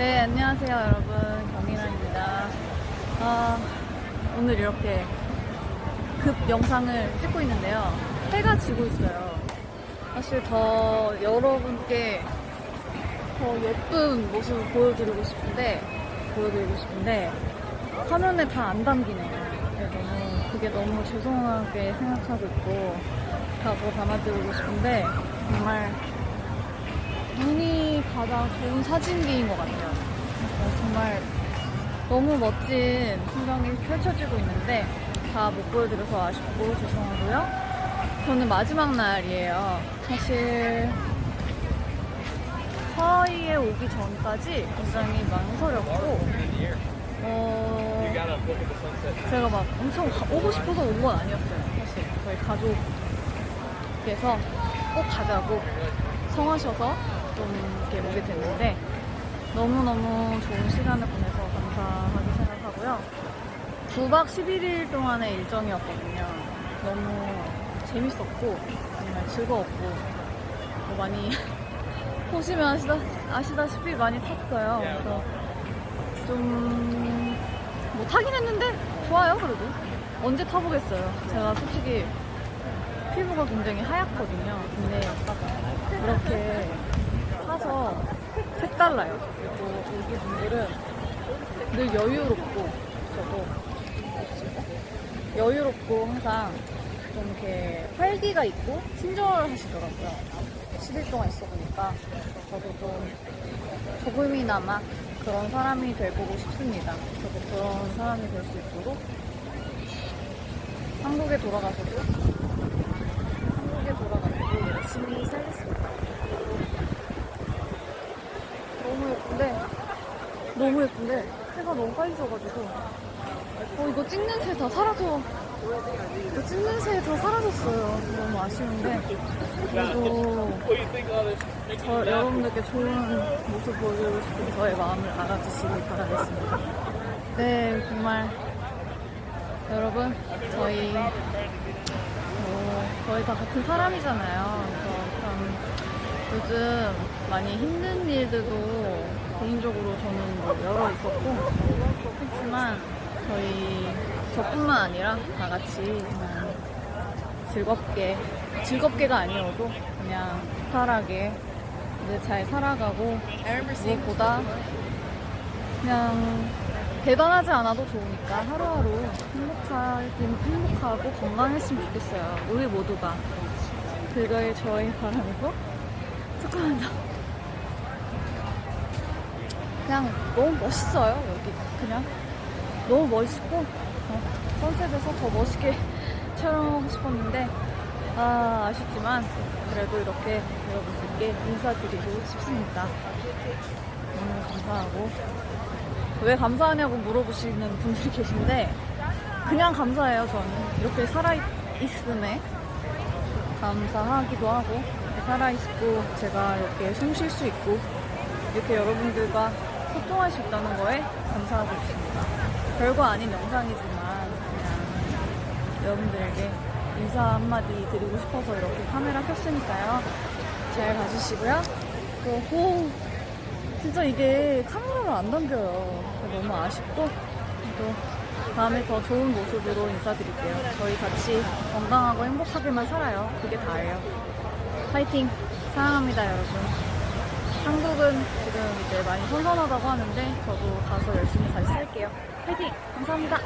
네, 안녕하세요, 여러분. 경민아입니다. 아, 오늘 이렇게 급 영상을 찍고 있는데요. 해가 지고 있어요. 사실 더 여러분께 더 예쁜 모습을 보여드리고 싶은데, 보여드리고 싶은데, 화면에 다 안 담기네요. 네, 너무, 그게 너무 죄송하게 생각하고 있고, 다더 담아드리고 싶은데, 정말 눈이 가장 좋은 사진기인 것 같아요. 어, 정말 너무 멋진 풍경이 펼쳐지고 있는데 다 못 보여드려서 아쉽고 죄송하고요. 저는 마지막 날이에요. 사실 서희에 오기 전까지 굉장히 망설였고 어, 제가 막 엄청 가- 오고 싶어서 온 건 아니었어요. 사실 저희 가족께서 꼭 가자고 성하셔서 좀 이렇게 오게 됐는데 너무너무 좋은 시간을 보내서 감사하게 생각하고요. 9박 11일 동안의 일정이었거든요. 너무 재밌었고 정말 즐거웠고 뭐 많이 보시면 아시다, 아시다시피 많이 탔어요. 그래서 좀 뭐 타긴 했는데 좋아요 그래도 언제 타보겠어요. 제가 솔직히 피부가 굉장히 하얗거든요. 근데 이렇게 타서 색달라요. 그리고 여기 분들은 늘 여유롭고 저도 여유롭고 항상 좀 이렇게 활기가 있고 친절하시더라고요. 10일 동안 있어 보니까 저도 좀 조금이나마 그런 사람이 되보고 싶습니다. 저도 그런 사람이 될 수 있도록 한국에 돌아가서도 한국에 돌아가서도 열심히 살겠습니다. 너무 예쁜데 너무 예쁜데 해가 너무 빨리 져가지고. 어 이거 찍는 새 다 사라져. 이거 찍는 새 다 사라졌어요. 너무 아쉬운데. 그래도 저 여러분들께 좋은 모습 보여드리고 싶은 저의 마음을 알아주시길 바라겠습니다. 네 정말 여러분 저희 뭐 저희 다 같은 사람이잖아요. 그래서 참 요즘 많이 힘든 일들도 개인적으로 저는 뭐 여러 있었고 했지만 저희 저뿐만 아니라 다 같이 그냥 즐겁게 즐겁게가 아니어도 그냥 무탈하게 이제 잘 살아가고 무엇보다 그냥 대단하지 않아도 좋으니까 하루하루 행복하게 행복하고 건강했으면 좋겠어요 우리 모두가 그거에 저희 바람이고 잠깐만요. 그냥 너무 멋있어요, 여기. 그냥 너무 멋있고, 어, 컨셉에서 더 멋있게 촬영하고 싶었는데, 아, 아쉽지만, 그래도 이렇게 여러분들께 인사드리고 싶습니다. 너무 감사하고, 왜 감사하냐고 물어보시는 분들이 계신데, 그냥 감사해요, 저는. 이렇게 살아있음에 감사하기도 하고 살아있고 제가 이렇게 숨 쉴 수 있고 이렇게 여러분들과 소통할 수 있다는 거에 감사하고 있습니다. 별거 아닌 영상이지만 그냥 여러분들에게 인사 한마디 드리고 싶어서 이렇게 카메라 켰으니까요. 잘 봐주시고요. 또, 오, 진짜 이게 카메라로 안 담겨요. 너무 아쉽고 또 다음에 더 좋은 모습으로 인사드릴게요. 저희 같이 건강하고 행복하게만 살아요. 그게 다예요. 파이팅! 사랑합니다, 여러분. 지금 이제 많이 선선하다고 하는데 저도 가서 열심히 잘 살게요. 파이팅! 감사합니다.